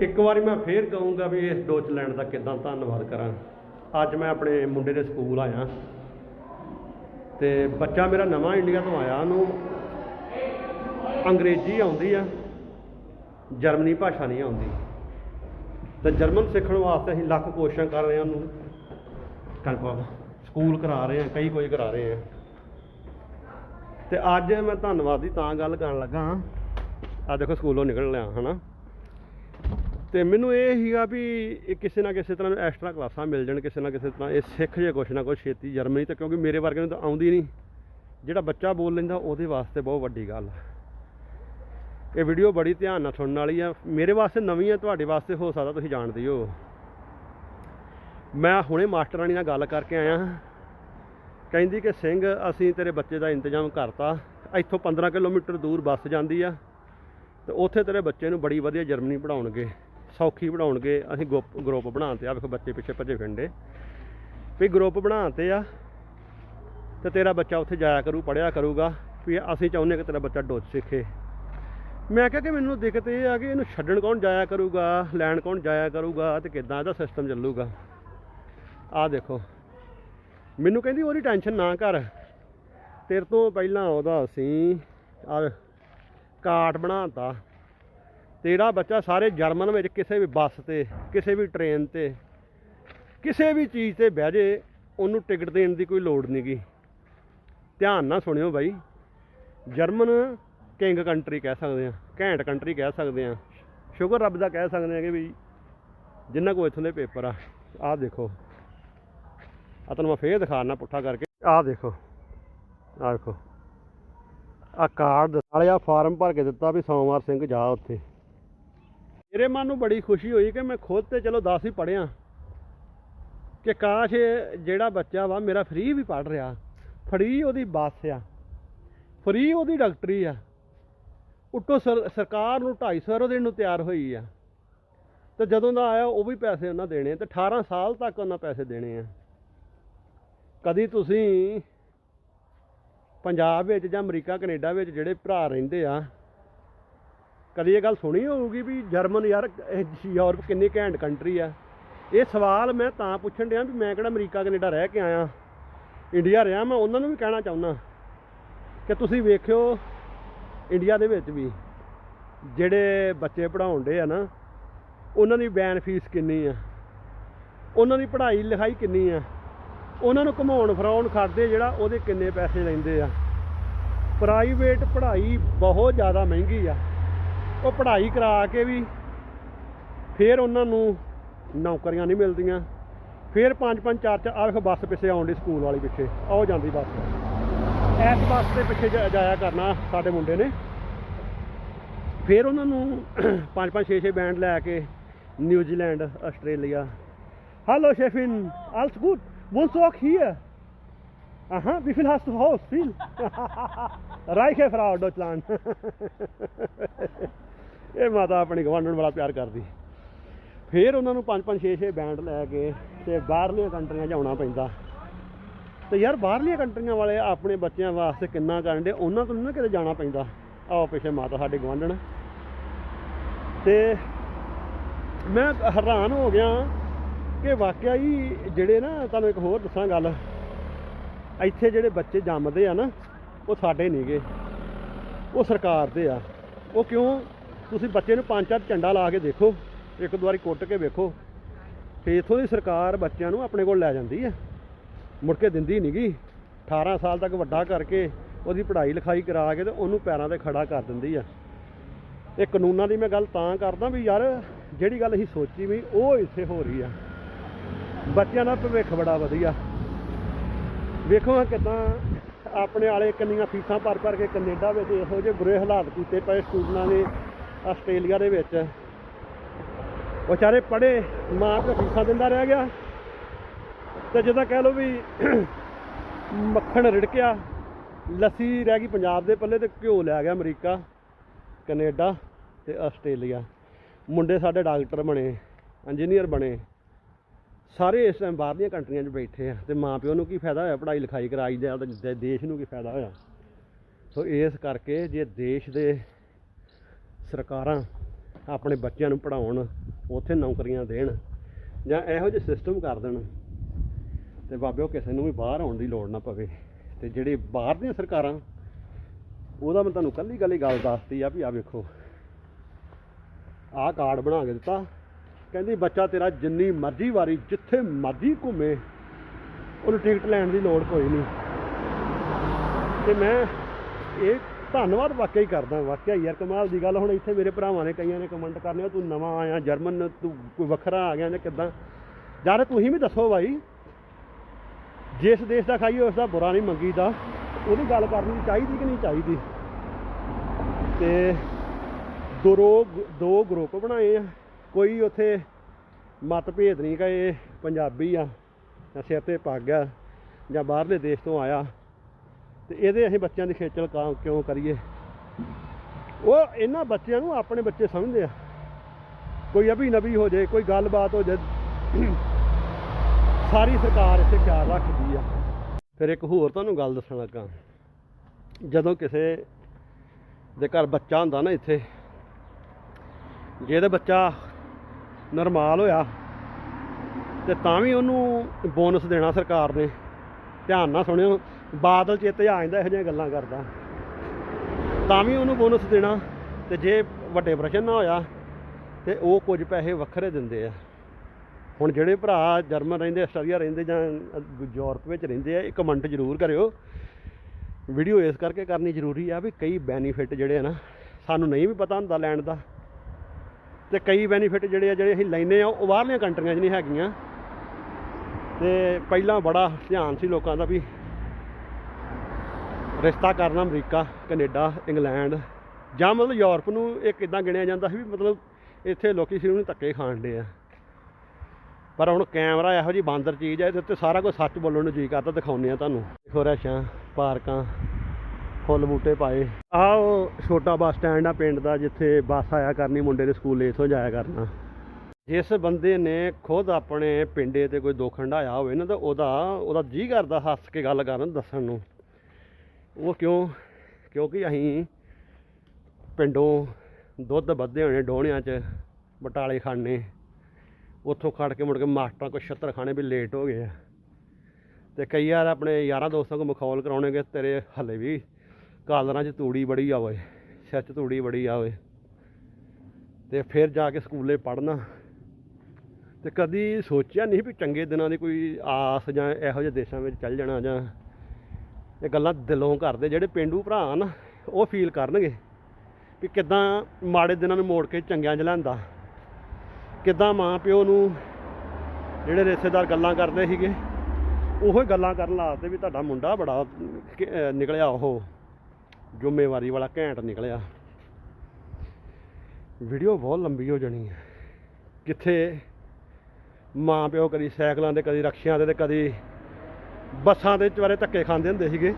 ਇੱਕ ਵਾਰੀ ਮੈਂ ਫੇਰ ਕਹੂੰਗਾ ਵੀ ਇਸ ਡੋਚ ਲੈਣ ਦਾ ਕਿਦਾਂ ਧੰਨਵਾਦ ਕਰਾਂ। ਅੱਜ ਮੈਂ ਆਪਣੇ ਮੁੰਡੇ ਦੇ ਸਕੂਲ ਆਇਆ। ਤੇ ਬੱਚਾ ਮੇਰਾ ਨਵਾਂ ਇੰਡੀਆ ਤੋਂ ਆਇਆ, ਉਹਨੂੰ ਅੰਗਰੇਜ਼ੀ ਆਉਂਦੀ ਆ, ਜਰਮਨੀ ਭਾਸ਼ਾ ਨਹੀਂ ਆਉਂਦੀ। ਤੇ ਜਰਮਨ ਸਿੱਖਣ ਵਾਸਤੇ ਅਸੀਂ ਲੱਖ ਕੋਸ਼ਿਸ਼ਾਂ ਕਰ ਰਹੇ ਹਾਂ ਉਹਨੂੰ। ਕਨਫਰਮ ਸਕੂਲ ਕਰਾ ਰਹੇ ਹਾਂ ਕਈ ਕੋਈ ਕਰਾ ਰਹੇ ਹਾਂ ਤੇ ਅੱਜ ਮੈਂ ਧੰਨਵਾਦ ਦੀ ਤਾਂ ਗੱਲ ਕਰਨ ਲੱਗਾ ਆ ਦੇਖੋ ਸਕੂਲੋਂ ਨਿਕਲ ਲਿਆ, ਹਨਾ? ਤੇ ਮੈਨੂੰ ਇਹ ਸੀਗਾ ਵੀ ਇਹ ਕਿਸੇ ਨਾ ਕਿਸੇ ਤਰ੍ਹਾਂ ਐਕਸਟਰਾ ਕਲਾਸਾਂ ਮਿਲ ਜਾਣ, ਕਿਸੇ ਨਾ ਕਿਸੇ ਤਰ੍ਹਾਂ ਇਹ ਸਿੱਖ ਜੇ ਕੁਛ ਨਾ ਕੁਛ ਛੇਤੀ ਜਰਮਨੀ ਤੇ ਕਿਉਂਕਿ ਮੇਰੇ ਵਰਗੇ ਨੂੰ ਤਾਂ ਆਉਂਦੀ ਨਹੀਂ। ਜਿਹੜਾ ਬੱਚਾ ਬੋਲ ਲੈਂਦਾ, ਉਹਦੇ ਵਾਸਤੇ ਬਹੁਤ ਵੱਡੀ ਗੱਲ ਆ। ਇਹ ਵੀਡੀਓ ਬੜੀ ਧਿਆਨ ਨਾਲ ਸੁਣਨ ਵਾਲੀ ਆ। ਮੇਰੇ ਵਾਸਤੇ ਨਵੀਂ ਆ, ਤੁਹਾਡੇ ਵਾਸਤੇ ਹੋ ਸਕਦਾ ਤੁਸੀਂ ਜਾਣਦੇ ਹੋ ਮੈਂ ਹੁਣੇ ਮਾਸਟਰਾਣੀ ਨਾਲ ਗੱਲ ਕਰਕੇ ਆਇਆ ਕਹਿੰਦੀ ਕਿ, ਸਿੰਘ, ਅਸੀਂ ਤੇਰੇ ਬੱਚੇ ਦਾ ਇੰਤਜ਼ਾਮ ਕਰਤਾ। ਇੱਥੋਂ 15 ਕਿਲੋਮੀਟਰ ਦੂਰ ਬੱਸ ਜਾਂਦੀ ਆ ਤੇ ਉੱਥੇ ਤੇਰੇ ਬੱਚੇ ਨੂੰ ਬੜੀ ਵਧੀਆ ਜਰਮਨੀ ਪੜਾਉਣਗੇ ਸੌਖੀ ਬਣਾਉਣਗੇ, ਅਸੀਂ ਗਰੁੱਪ ਬਣਾਉਂਦੇ ਆ, ਵੇਖੋ ਬੱਚੇ ਪਿੱਛੇ ਭੱਜੇ ਫਿਰਦੇ। ਵੀ ਗਰੁੱਪ ਬਣਾਉਂਦੇ ਆ, ਤੇ ਤੇਰਾ ਬੱਚਾ ਉੱਥੇ ਜਾਇਆ ਕਰੂ ਪੜਿਆ ਕਰੂਗਾ, ਵੀ ਅਸੀਂ ਚਾਹੁੰਦੇ ਕਿ ਤੇਰਾ ਬੱਚਾ ਡੋਚ ਸਿੱਖੇ। ਮੈਂ ਕਿਹਾ ਕਿ ਮੈਨੂੰ ਦਿੱਕਤ ਇਹ ਆ ਕਿ ਇਹਨੂੰ ਛੱਡਣ ਕੌਣ ਜਾਇਆ ਕਰੂਗਾ, ਲੈਣ ਕੌਣ ਜਾਇਆ ਕਰੂਗਾ, ਤੇ ਕਿੱਦਾਂ ਇਹਦਾ ਸਿਸਟਮ ਚੱਲੂਗਾ। ਆਹ ਦੇਖੋ, ਮੈਨੂੰ ਕਹਿੰਦੀ ਉਹਦੀ ਟੈਨਸ਼ਨ ਨਾ ਕਰ। ਤੇਰੇ ਤੋਂ ਪਹਿਲਾਂ ਉਹਦਾ ਅਸੀਂ ਆ ਕਾਰਡ ਬਣਾਤਾ। ਤੇਰਾ ਬੱਚਾ ਸਾਰੇ ਜਰਮਨ ਵਿੱਚ ਕਿਸੇ ਵੀ ਬੱਸ ਤੇ, ਕਿਸੇ ਵੀ ਟ੍ਰੇਨ ਤੇ, ਕਿਸੇ ਵੀ ਚੀਜ਼ ਤੇ ਬਹਿ ਜੇ, ਉਹਨੂੰ ਟਿਕਟ ਦੇਣ ਦੀ ਕੋਈ ਲੋੜ ਨਹੀਂਗੀ ਧਿਆਨ ਨਾਲ ਸੁਣਿਓ ਬਾਈ, ਜਰਮਨ ਕਿੰਗ ਕੰਟਰੀ ਕਹਿ ਸਕਦੇ ਆ ਘੈਂਟ ਕੰਟਰੀ ਕਹਿ ਸਕਦੇ ਆ ਸ਼ੁਕਰ ਰੱਬ ਦਾ ਕਹਿ ਸਕਦੇ ਆ ਕਿ ਵੀ ਜਿੰਨਾ ਕੋ ਇਥੋਂ ਦੇ ਪੇਪਰ ਆ, ਆਹ ਦੇਖੋ। ਆ ਤੁਹਾਨੂੰ ਮੈਂ ਫੇਰ ਦਿਖਾਣਾ ਪੁੱਠਾ ਕਰਕੇ, ਆਹ ਦੇਖੋ ਆਹ ਦੇਖੋ। ਆ ਕਾਰਡ ਨਾਲੇ ਆ ਫਾਰਮ ਭਰ ਕੇ ਦਿੱਤਾ ਵੀ ਸੋਮਵਾਰ ਸਿੰਘ ਜਾ ਉੱਥੇ। ਮੇਰੇ ਮਨ ਨੂੰ ਬੜੀ ਖੁਸ਼ੀ ਹੋਈ ਕਿ ਮੈਂ ਖੁਦ ਤੇ ਚਲੋ 10 ਹੀ ਪੜਿਆ ਕਿ ਕਾਸ਼ ਜਿਹੜਾ ਬੱਚਾ ਵਾ, ਮੇਰਾ ਫ੍ਰੀ ਵੀ ਪੜ ਰਿਹਾ। ਫ੍ਰੀ ਉਹਦੀ ਬੱਸ ਆ। ਫ੍ਰੀ ਉਹਦੀ ਡਾਕਟਰੀ ਆ। ਉੱਤੋਂ ਸਰ- ਸਰਕਾਰ ਨੂੰ 250 ਰੁਪਏ ਦੇਣ ਨੂੰ ਤਿਆਰ ਹੋਈ ਆ। ਤੇ ਜਦੋਂ ਦਾ ਆਇਆ, ਉਹ ਵੀ ਪੈਸੇ ਉਹਨਾਂ ਦੇਣੇ ਤੇ 18 ਸਾਲ ਤੱਕ ਉਹਨਾਂ ਪੈਸੇ ਦੇਣੇ ਆ। ਕਦੀ ਤੁਸੀਂ ਪੰਜਾਬ ਵਿੱਚ ਜਾਂ ਅਮਰੀਕਾ, ਕੈਨੇਡਾ ਵਿੱਚ ਜਿਹੜੇ ਭਰਾ ਰਹਿੰਦੇ ਆ ਕਦੀ ਇਹ ਗੱਲ ਸੁਣੀ ਹੋਊਗੀ ਵੀ ਜਰਮਨ ਯਾਰ, ਇਹ ਯੂਰਪ ਕਿੰਨੀ ਘੈਂਟ ਕੰਟਰੀ ਆ। ਇਹ ਸਵਾਲ ਮੈਂ ਤਾਂ ਪੁੱਛਣ ਡਿਆ ਵੀ ਮੈਂ ਕਿਹੜਾ ਅਮਰੀਕਾ, ਕੈਨੇਡਾ ਰਹਿ ਕੇ ਆਇਆ। ਇੰਡੀਆ ਰਿਹਾ ਮੈਂ, ਉਹਨਾਂ ਨੂੰ ਵੀ ਕਹਿਣਾ ਚਾਹੁੰਦਾ ਕਿ ਤੁਸੀਂ ਵੇਖਿਓ ਇੰਡੀਆ ਦੇ ਵਿੱਚ ਵੀ ਜਿਹੜੇ ਬੱਚੇ ਪੜਾਉਂਦੇ ਆ ਨਾ, ਉਹਨਾਂ ਦੀ ਬੈਨ ਫੀਸ ਕਿੰਨੀ ਆ, ਉਹਨਾਂ ਦੀ ਪੜ੍ਹਾਈ ਲਿਖਾਈ ਕਿੰਨੀ ਆ, ਉਹਨਾਂ ਨੂੰ ਘੁਮਾਉਣ ਫਰਾਉਣ ਖੜਦੇ ਜਿਹੜਾ ਉਹਦੇ ਕਿੰਨੇ ਪੈਸੇ ਲੈਂਦੇ ਆ। ਪ੍ਰਾਈਵੇਟ ਪੜ੍ਹਾਈ ਬਹੁਤ ਜ਼ਿਆਦਾ ਮਹਿੰਗੀ ਆ। ਉਹ ਪੜ੍ਹਾਈ ਕਰਾ ਕੇ ਵੀ ਫਿਰ ਉਹਨਾਂ ਨੂੰ ਨੌਕਰੀਆਂ ਨਹੀਂ ਮਿਲਦੀਆਂ ਫਿਰ ਪੰਜ ਪੰਜ ਚਾਰ ਚਾਰ ਆਹ ਵੇਖੋ ਬੱਸ ਪਿੱਛੇ ਆਉਣ ਦੀ ਸਕੂਲ ਵਾਲੀ ਪਿੱਛੇ ਆਉ ਜਾਂਦੀ ਬੱਸ ਇਸ ਬੱਸ ਦੇ ਪਿੱਛੇ ਜਾ- ਜਾਇਆ ਕਰਨਾ ਸਾਡੇ ਮੁੰਡੇ ਨੇ ਫਿਰ ਉਹਨਾਂ ਨੂੰ ਪੰਜ ਪੰਜ 6 6 ਬੈਂਡ ਲੈ ਕੇ ਨਿਊਜ਼ੀਲੈਂਡ ਆਸਟ੍ਰੇਲੀਆ ਹੈਲੋ ਸ਼ੈਫਿਨ alles gut? Wohnst du auch hier? Aha, wie viel hast du Haus? Viel? Reiche Frau ਇਹ ਮਾਤਾ ਆਪਣੀ ਗਵਾਂਢਣ ਬੜਾ ਪਿਆਰ ਕਰਦੀ। ਫਿਰ ਉਹਨਾਂ ਨੂੰ 5 5 6 6 ਬੈਂਡ ਲੈ ਕੇ ਤੇ ਬਾਹਰਲੀਆਂ ਕੰਟਰੀਆਂ 'ਚ ਆਉਣਾ ਪੈਂਦਾ। ਤੇ ਯਾਰ ਬਾਹਰਲੀਆਂ ਕੰਟਰੀਆਂ ਵਾਲੇ ਆਪਣੇ ਬੱਚਿਆਂ ਵਾਸਤੇ ਕਿੰਨਾ ਕਰਨ ਦੇ ਉਹਨਾਂ ਤੋਂ ਨਾ ਕਿਤੇ ਜਾਣਾ ਪੈਂਦਾ। ਆਓ ਪਿੱਛੇ ਮਾਤਾ ਸਾਡੇ ਗਵਾਂਢਣ ਤੇ ਮੈਂ ਹੈਰਾਨ ਹੋ ਗਿਆ ਕਿ ਵਾਕਿਆ ਹੀ ਜਿਹੜੇ ਨਾ, ਤੁਹਾਨੂੰ ਇੱਕ ਹੋਰ ਦੱਸਾਂ ਗੱਲ। ਇੱਥੇ ਜਿਹੜੇ ਬੱਚੇ ਜੰਮਦੇ ਆ ਨਾ, ਉਹ ਸਾਡੇ ਨਹੀਂਗੇ ਉਹ ਸਰਕਾਰ ਦੇ ਆ। ਉਹ ਕਿਉਂ? ਤੁਸੀਂ ਬੱਚੇ ਨੂੰ ਪੰਜ ਚਾਰ ਝੰਡਾ ਲਾ ਕੇ ਦੇਖੋ, ਇੱਕ ਦੋ ਵਾਰੀ ਕੁੱਟ ਕੇ ਵੇਖੋ। ਤੇ ਇਥੋਂ ਦੀ ਸਰਕਾਰ ਬੱਚਿਆਂ ਨੂੰ ਆਪਣੇ ਕੋਲ ਲੈ ਜਾਂਦੀ ਹੈ ਮੁੜ ਕੇ ਦਿੰਦੀ ਨਹੀਂਗੀ 18 ਸਾਲ ਤੱਕ ਵੱਡਾ ਕਰਕੇ ਉਹਦੀ ਪੜ੍ਹਾਈ ਲਿਖਾਈ ਕਰਾ ਕੇ ਤੇ ਉਹਨੂੰ ਪੈਰਾਂ ਤੇ ਖੜਾ ਕਰ ਦਿੰਦੀ ਆ। ਇਹ ਕਾਨੂੰਨਾਂ ਦੀ ਮੈਂ ਗੱਲ ਤਾਂ ਕਰਦਾ ਵੀ ਯਾਰ, ਜਿਹੜੀ ਗੱਲ ਅਸੀਂ ਸੋਚੀ ਵੀ, ਉਹ ਇੱਥੇ ਹੋ ਰਹੀ ਆ। ਬੱਚਿਆਂ ਦਾ ਭਵਿੱਖ ਬੜਾ ਵਧੀਆ। ਵੇਖੋ ਹਾਂ ਕਿਦਾਂ ਆਪਣੇ ਵਾਲੇ ਕਿੰਨੀਆਂ ਫੀਸਾਂ ਭਰ ਭਰ ਕੇ ਕੈਨੇਡਾ ਵਿੱਚ ਇਹੋ ਜਿਹੇ ਬੁਰੇ ਹਾਲਾਤ ਕੀਤੇ ਪਏ ਸਟੂਡੈਂਟਾਂ ਨੇ। ਆਸਟ੍ਰੇਲੀਆ ਦੇ ਵਿੱਚ। ਵਿਚਾਰੇ ਪੜ੍ਹੇ, ਮਾਂ ਪਿਓ ਫੀਸਾਂ ਦਿੰਦਾ ਰਹਿ ਗਿਆ। ਤੇ ਜਿੱਦਾਂ ਕਹਿ ਲਓ ਵੀ ਮੱਖਣ ਰਿੜਕਿਆ, ਲੱਸੀ ਰਹਿ ਗਈ ਪੰਜਾਬ ਦੇ ਪੱਲੇ ਤੇ ਘਿਓ ਲੈ ਗਿਆ ਅਮਰੀਕਾ, ਕੈਨੇਡਾ ਤੇ ਆਸਟ੍ਰੇਲੀਆ। ਮੁੰਡੇ ਸਾਡੇ ਡਾਕਟਰ ਬਣੇ, ਇੰਜੀਨੀਅਰ ਬਣੇ। ਸਾਰੇ ਇਸ ਟਾਈਮ ਬਾਹਰਲੀਆਂ ਕੰਟਰੀਆਂ 'ਚ ਬੈਠੇ ਆ ਤੇ ਮਾਂ ਪਿਓ ਨੂੰ ਕੀ ਫਾਇਦਾ ਹੋਇਆ? ਪੜ੍ਹਾਈ ਲਿਖਾਈ ਕਰਾਈ ਦਾ ਤੇ ਦੇ- ਦੇਸ਼ ਨੂੰ ਕੀ ਫਾਇਦਾ ਹੋਇਆ? ਸੋ ਇਸ ਕਰਕੇ ਜੇ ਦੇਸ਼ ਦੇ ਸਰਕਾਰਾਂ ਆਪਣੇ ਬੱਚਿਆਂ ਨੂੰ ਪੜ੍ਹਾਉਣ, ਉੱਥੇ ਨੌਕਰੀਆਂ ਦੇਣ ਜਾਂ ਇਹੋ ਜਿਹੇ ਸਿਸਟਮ ਕਰ ਦੇਣ ਤੇ ਬਾਬਿਓ ਕਿਸੇ ਨੂੰ ਵੀ ਬਾਹਰ ਆਉਣ ਦੀ ਲੋੜ ਨਾ ਪਵੇ ਤੇ ਜਿਹੜੇ ਬਾਹਰ ਦੀਆਂ ਸਰਕਾਰਾਂ, ਉਹਦਾ ਮੈਂ ਤੁਹਾਨੂੰ ਕੱਲੀ ਕੱਲੀ ਗੱਲ ਦੱਸਤੀ ਆ ਵੀ ਆ ਵੇਖੋ, ਆਹ ਕਾਰਡ ਬਣਾ ਕੇ ਦਿੱਤਾ, ਕਹਿੰਦੀ ਬੱਚਾ ਤੇਰਾ ਜਿੰਨੀ ਮਰਜ਼ੀ ਵਾਰੀ ਜਿੱਥੇ ਮਰਜ਼ੀ ਘੁੰਮੇ, ਉਹਨੂੰ ਟਿਕਟ ਲੈਣ ਦੀ ਲੋੜ ਕੋਈ ਨਹੀਂ। ਤੇ ਮੈਂ ਇਹ ਧੰਨਵਾਦ ਵਾਕਿਆ ਹੀ ਕਰਦਾ ਵਾਕਿਆ ਯਾਰ ਕਮਾਲ ਦੀ ਗੱਲ, ਹੁਣ ਇੱਥੇ ਮੇਰੇ ਭਰਾਵਾਂ ਨੇ ਕਈਆਂ ਨੇ ਕਮੈਂਟ ਕਰਨੇ ਤੂੰ ਨਵਾਂ ਆਇਆ, ਜਰਮਨ, ਤੂੰ ਕੋਈ ਵੱਖਰਾ ਆ ਗਿਆ ਜਾਂ ਕਿੱਦਾਂ? ਯਾਰ ਤੁਸੀਂ ਵੀ ਦੱਸੋ ਬਾਈ, ਜਿਸ ਦੇਸ਼ ਦਾ ਖਾਈਏ, ਉਸ ਦਾ ਬੁਰਾ ਨਹੀਂ ਮੰਗੀਦਾ। ਉਹਦੀ ਗੱਲ ਕਰਨੀ ਚਾਹੀਦੀ ਕਿ ਨਹੀਂ ਚਾਹੀਦੀ? ਤੇ ਦੋ ਰੋ- ਦੋ ਗਰੁੱਪ ਬਣਾਏ ਆ। ਕੋਈ ਉੱਥੇ ਮਤਭੇਦ ਨਹੀਂ ਕਿ ਇਹ ਪੰਜਾਬੀ ਆ, ਜਾਂ ਸਿਰ ਤੇ ਪੱਗ ਆ, ਜਾਂ ਬਾਹਰਲੇ ਦੇਸ਼ ਤੋਂ ਆਇਆ। ਤੇ ਇਹਦੇ ਅਸੀਂ ਬੱਚਿਆਂ ਦੀ ਖੇਚਲ ਕਾਂ- ਕਿਉਂ ਕਰੀਏ? ਉਹ ਇਹਨਾਂ ਬੱਚਿਆਂ ਨੂੰ ਆਪਣੇ ਬੱਚੇ ਸਮਝਦੇ ਆ। ਕੋਈ ਅਭੀ ਨਬੀ ਹੋ ਜਾਏ, ਕੋਈ ਗੱਲਬਾਤ ਹੋ ਜਾਏ, ਸਾਰੀ ਸਰਕਾਰ ਇੱਥੇ ਖਿਆਲ ਰੱਖਦੀ ਆ। ਫਿਰ ਇੱਕ ਹੋਰ ਤੁਹਾਨੂੰ ਗੱਲ ਦੱਸਣ ਲੱਗਾ। ਜਦੋਂ ਕਿਸੇ ਦੇ ਘਰ ਬੱਚਾ ਹੁੰਦਾ ਨਾ ਇੱਥੇ, ਜੇ ਬੱਚਾ ਨਰਮਾਲ ਹੋਇਆ, ਤੇ ਤਾਂ ਵੀ ਉਹਨੂੰ ਬੋਨਸ ਦੇਣਾ ਸਰਕਾਰ ਨੇ। ਧਿਆਨ ਨਾਲ ਸੁਣਿਓ। ਬਾਦਲ ਚੇਤੇ ਆ ਜਾਂਦਾ, ਇਹੋ ਜਿਹੀਆਂ ਗੱਲਾਂ ਕਰਦਾ। ਤਾਂ ਵੀ ਉਹਨੂੰ ਬੋਨਸ ਦੇਣਾ, ਤੇ ਜੇ ਵੱਡੇ ਪ੍ਰਸ਼ਨ ਨਾ ਹੋਇਆ, ਤੇ ਉਹ ਕੁਝ ਪੈਸੇ ਵੱਖਰੇ ਦਿੰਦੇ ਆ। ਹੁਣ ਜਿਹੜੇ ਭਰਾ ਜਰਮਨ ਰਹਿੰਦੇ, ਆਸਟ੍ਰੇਲੀਆ ਰਹਿੰਦੇ ਜਾਂ ਯੂਰਪ ਵਿੱਚ ਰਹਿੰਦੇ ਆ ਇਹ ਕਮੈਂਟ ਜ਼ਰੂਰ ਕਰਿਓ। ਵੀਡੀਓ ਇਸ ਕਰਕੇ ਕਰਨੀ ਜ਼ਰੂਰੀ ਆ ਵੀ ਕਈ ਬੈਨੀਫਿਟ ਜਿਹੜੇ ਆ ਨਾ, ਸਾਨੂੰ ਨਹੀਂ ਵੀ ਪਤਾ ਹੁੰਦਾ ਲੈਣ ਦਾ। ਤੇ ਕਈ ਬੈਨੀਫਿਟ ਜਿਹੜੇ ਆ, ਜਿਹੜੇ ਅਸੀਂ ਲੈਨੇ ਆ, ਉਹ ਬਾਹਰਲੀਆਂ ਕੰਟਰੀਆਂ 'ਚ ਨਹੀਂ ਹੈਗੀਆਂ। ਤੇ ਪਹਿਲਾਂ ਬੜਾ ਧਿਆਨ ਸੀ ਲੋਕਾਂ ਦਾ ਵੀ ਰਿਸ਼ਤਾ ਕਰਨਾ ਅਮਰੀਕਾ, ਕੈਨੇਡਾ, ਇੰਗਲੈਂਡ ਜਾਂ ਮਤਲਬ ਯੂਰਪ ਨੂੰ ਇਹ ਕਿਦਾਂ ਗਿਣਿਆ ਜਾਂਦਾ ਸੀ ਵੀ ਮਤਲਬ ਇੱਥੇ ਲੋਕੀ ਸਿਰਫ ਨੂੰ ਧੱਕੇ ਖਾਣ ਦੇ ਆ। ਪਰ ਹੁਣ ਕੈਮਰਾ ਇਹੋ ਜੀ ਬਾਂਦਰ ਚੀਜ਼ ਹੈ ਇਹਦੇ ਉੱਤੇ ਸਾਰਾ ਕੁਝ ਸੱਚ ਬੋਲਣ ਨੂੰ ਜੀ ਕਰਦਾ, ਦਿਖਾਉਂਦੇ ਆ ਤੁਹਾਨੂੰ। ਦੇਖੋ ਰੈਸ਼ਾਂ, ਪਾਰਕਾਂ, ਫੁੱਲ ਬੂਟੇ ਪਾਏ। ਆਹ ਉਹ ਛੋਟਾ ਬੱਸ ਸਟੈਂਡ ਆ ਪਿੰਡ ਦਾ, ਜਿੱਥੇ ਬੱਸ ਆਇਆ ਕਰਨੀ, ਮੁੰਡੇ ਦੇ ਸਕੂਲ ਇਥੋਂ ਜਾਇਆ ਕਰਨਾ। ਜਿਸ ਬੰਦੇ ਨੇ ਖੁਦ ਆਪਣੇ ਪਿੰਡੇ ਤੇ ਕੋਈ ਦੁੱਖ ਹੰਢਾਇਆ ਹੋਵੇ ਨਾ, ਤਾਂ ਉਹਦਾ ਉਹਦਾ ਜੀ ਕਰਦਾ ਹੱਸ ਕੇ ਗੱਲ ਕਰਨ, ਦੱਸਣ ਨੂੰ। ਉਹ ਕਿਉਂ? ਕਿਉਂਕਿ ਅਸੀਂ ਪਿੰਡੋਂ ਦੁੱਧ ਵੱਧੇ ਹੋਣੇ ਡੋਹਣਿਆਂ 'ਚ ਬਟਾਲੇ ਖਾਣੇ ਉੱਥੋਂ ਖੜ ਕੇ ਮੁੜ ਕੇ ਮਾਸਟਰਾਂ ਕੋਲ ਛੱਤਰ ਖਾਣੇ ਵੀ ਲੇਟ ਹੋ ਗਏ ਆ। ਤੇ ਕਈ ਵਾਰ ਆਪਣੇ ਯਾਰਾਂ ਦੋਸਤਾਂ ਕੋਲ ਮਖੌਲ ਕਰਾਉਣਗੇ ਤੇਰੇ ਹਲੇ ਵੀ ਕਾਲਰਾਂ 'ਚ ਤੂੜੀ ਬੜੀ ਆਵੇ ਓਏ, ਸਿਰ 'ਚ ਤੂੜੀ ਬੜੀ ਆਵੇ ਓਏ। ਤੇ ਫਿਰ ਜਾ ਕੇ ਸਕੂਲੇ ਪੜ੍ਹਨਾ। ਤੇ ਕਦੀ ਸੋਚਿਆ ਨਹੀਂ ਵੀ ਚੰਗੇ ਦਿਨਾਂ ਦੀ ਕੋਈ ਆਸ ਜਾਂ ਇਹੋ ਜਿਹੇ ਦੇਸ਼ਾਂ ਵਿੱਚ ਚੱਲ ਜਾਣਾ ਜਾਂ ਇਹ ਗੱਲਾਂ ਦਿਲੋਂ ਕਰਦੇ, ਜਿਹੜੇ ਪਿੰਡੂ ਭਰਾ ਨਾ, ਉਹ ਫੀਲ ਕਰਨਗੇ ਵੀ ਕਿਦਾਂ ਮਾੜੇ ਦਿਨਾਂ ਨੂੰ ਮੋੜ ਕੇ ਚੰਗਿਆਂ 'ਚ ਲਿਆਂਦਾ। ਕਿਦਾਂ ਮਾਂ ਪਿਓ ਨੂੰ ਜਿਹੜੇ ਰਿਸ਼ਤੇਦਾਰ ਗੱਲਾਂ ਕਰਦੇ ਸੀਗੇ, ਉਹੋ ਗੱਲਾਂ ਕਰਨ ਲਾਤੇ ਵੀ ਤੁਹਾਡਾ ਮੁੰਡਾ ਬੜਾ ਨਿਕਲਿਆ ਉਹ, ਜ਼ਿੰਮੇਵਾਰੀ ਵਾਲਾ ਘੈਂਟ ਨਿਕਲਿਆ। ਵੀਡੀਓ ਬਹੁਤ ਲੰਬੀ ਹੋ ਜਾਣੀ ਹੈ। ਕਿੱਥੇ ਮਾਂ ਪਿਓ ਕਦੀ ਸਾਈਕਲਾਂ ਤੇ, ਕਦੀ ਰਕਸ਼ਿਆਂ ਤੇ ਤੇ ਕਦੀ ਬੱਸਾਂ ਦੇ ਵਿਚਾਰੇ ਧੱਕੇ ਖਾਂਦੇ ਹੁੰਦੇ ਸੀਗੇ।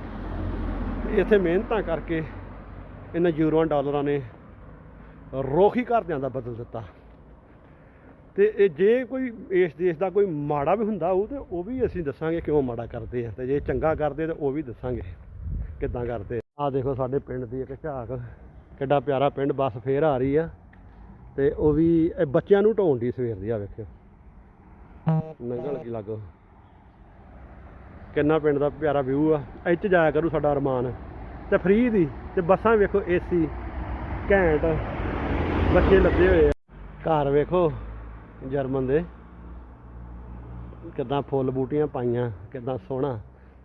ਇੱਥੇ ਮਿਹਨਤਾਂ ਕਰਕੇ ਇਹਨਾਂ ਯੂਰੋਆਂ ਡਾਲਰਾਂ ਨੇ ਰੋਖ ਹੀ ਘਰਦਿਆਂ ਦਾ ਬਦਲ ਦਿੱਤਾ। ਤੇ ਇਹ ਜੇ ਕੋਈ ਇਸ ਦੇਸ਼ ਦਾ ਕੋਈ ਮਾੜਾ ਵੀ ਹੁੰਦਾ ਉਹ ਤੇ ਉਹ ਵੀ ਅਸੀਂ ਦੱਸਾਂਗੇ ਕਿਉਂ ਮਾੜਾ ਕਰਦੇ ਆ। ਤੇ ਜੇ ਚੰਗਾ ਕਰਦੇ ਤੇ ਉਹ ਵੀ ਦੱਸਾਂਗੇ ਕਿੱਦਾਂ ਕਰਦੇ ਆ। ਦੇਖੋ ਸਾਡੇ ਪਿੰਡ ਦੀ ਇੱਕ ਝਾਕ, ਕਿੱਡਾ ਪਿਆਰਾ ਪਿੰਡ, ਬੱਸ ਫੇਰ ਆ ਰਹੀ ਆ। ਤੇ ਉਹ ਵੀ ਇਹ ਬੱਚਿਆਂ ਨੂੰ ਢੋਣ ਦੀ ਸਵੇਰ ਦੀ ਆ ਵੇਖਿਓ। ਨੰਗਲ ਕੀ ਲੱਗੋ। ਕਿੰਨਾ ਪਿੰਡ ਦਾ ਪਿਆਰਾ ਵਿਊ ਆ ਇੱਥੇ ਜਾਇਆ ਕਰੂ ਸਾਡਾ ਅਰਮਾਨ। ਤੇ ਫ੍ਰੀ ਦੀ, ਤੇ ਬੱਸਾਂ ਵੇਖੋ ਏਸੀ ਘੈਂਟ, ਬੱਚੇ ਲੱਗੇ ਹੋਏ ਆ। ਘਰ ਵੇਖੋ, ਜਰਮਨ ਦੇ। ਕਿੱਦਾਂ ਫੁੱਲ ਬੂਟੀਆਂ ਪਾਈਆਂ, ਕਿੱਦਾਂ ਸੋਹਣਾ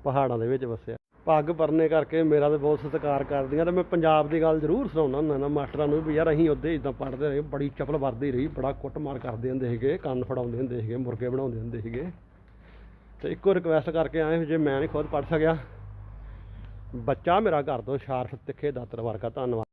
ਪਹਾੜਾਂ ਦੇ ਵਿੱਚ ਵਸਿਆ। ਪੱਗ ਪਰਨੇ ਕਰਕੇ ਮੇਰਾ ਤੇ ਬਹੁਤ ਸਤਿਕਾਰ ਕਰਦੀਆਂ, ਤੇ ਮੈਂ ਪੰਜਾਬ ਦੀ ਗੱਲ ਜ਼ਰੂਰ ਸੁਣਾਉਣਾ ਹੁੰਦਾ ਨਾ, ਮਾਸਟਰਾਂ ਨੂੰ ਵੀ, ਯਾਰ ਅਸੀਂ ਉੱਦੇ ਇਦਾਂ ਪੜ੍ਹਦੇ ਰਹੇ, ਬੜੀ ਚਪਲ ਵਰਦੀ ਰਹੀ, ਬੜਾ ਕੁੱਟਮਾਰ ਕਰਦੇ ਹੁੰਦੇ ਸੀਗੇ, ਕੰਨ ਫੜਾਉਂਦੇ ਹੁੰਦੇ ਸੀਗੇ, ਮੁਰਗੇ ਬਣਾਉਂਦੇ ਹੁੰਦੇ ਸੀਗੇ। ਤੇ ਇੱਕੋ ਰਿਕਵੈਸਟ ਕਰਕੇ ਆਏ ਜੇ ਮੈਂ ਨਹੀਂ ਖੁਦ ਪੜ੍ਹ ਸਕਿਆ। ਬੱਚਾ ਮੇਰਾ ਘਰ ਤੋਂ ਸ਼ਾਰਫ ਤਿੱਖੇ ਦਾਤਰ ਵਰਗਾ, ਧੰਨਵਾਦ।